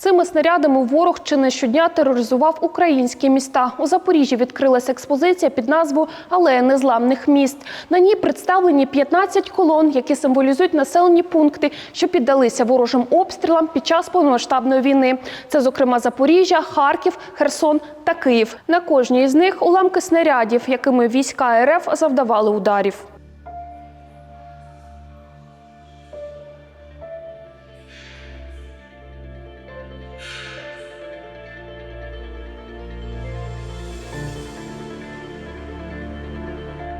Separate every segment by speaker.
Speaker 1: Цими снарядами ворог чи не щодня тероризував українські міста. У Запоріжжі відкрилася експозиція під назвою Алея незламних міст. На ній представлені 15 колон, які символізують населені пункти, що піддалися ворожим обстрілам під час повномасштабної війни. Це, зокрема, Запоріжжя, Харків, Херсон та Київ. На кожній із них уламки снарядів, якими війська РФ завдавали ударів.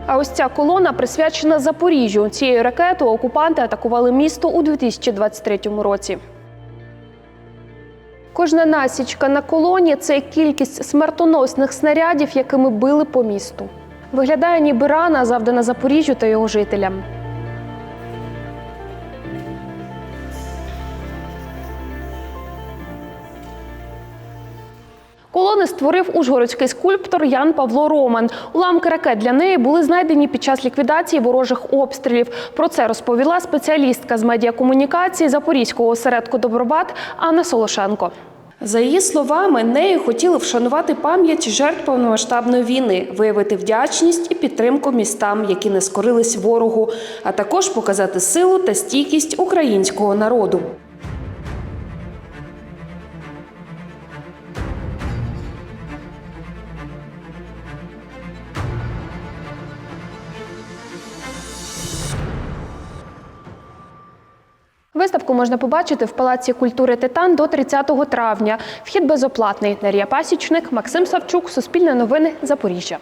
Speaker 1: А ось ця колона присвячена Запоріжжю. Цією ракетою окупанти атакували місто у 2023 році. Кожна насічка на колоні це кількість смертоносних снарядів, якими били по місту. Виглядає ніби рана, завдана Запоріжжю та його жителям. Колони створив ужгородський скульптор Ян Павло Роман. Уламки ракет для неї були знайдені під час ліквідації ворожих обстрілів. Про це розповіла спеціалістка з медіакомунікації Запорізького осередку Добробат Анна Солошенко. За її словами, нею хотіли вшанувати пам'ять жертв повномасштабної війни, виявити вдячність і підтримку містам, які не скорились ворогу, а також показати силу та стійкість українського народу. Виставку можна побачити в Палаці культури Титан до 30 травня. Вхід безоплатний. Нарія Пасічник, Максим Савчук, Суспільне новини, Запоріжжя.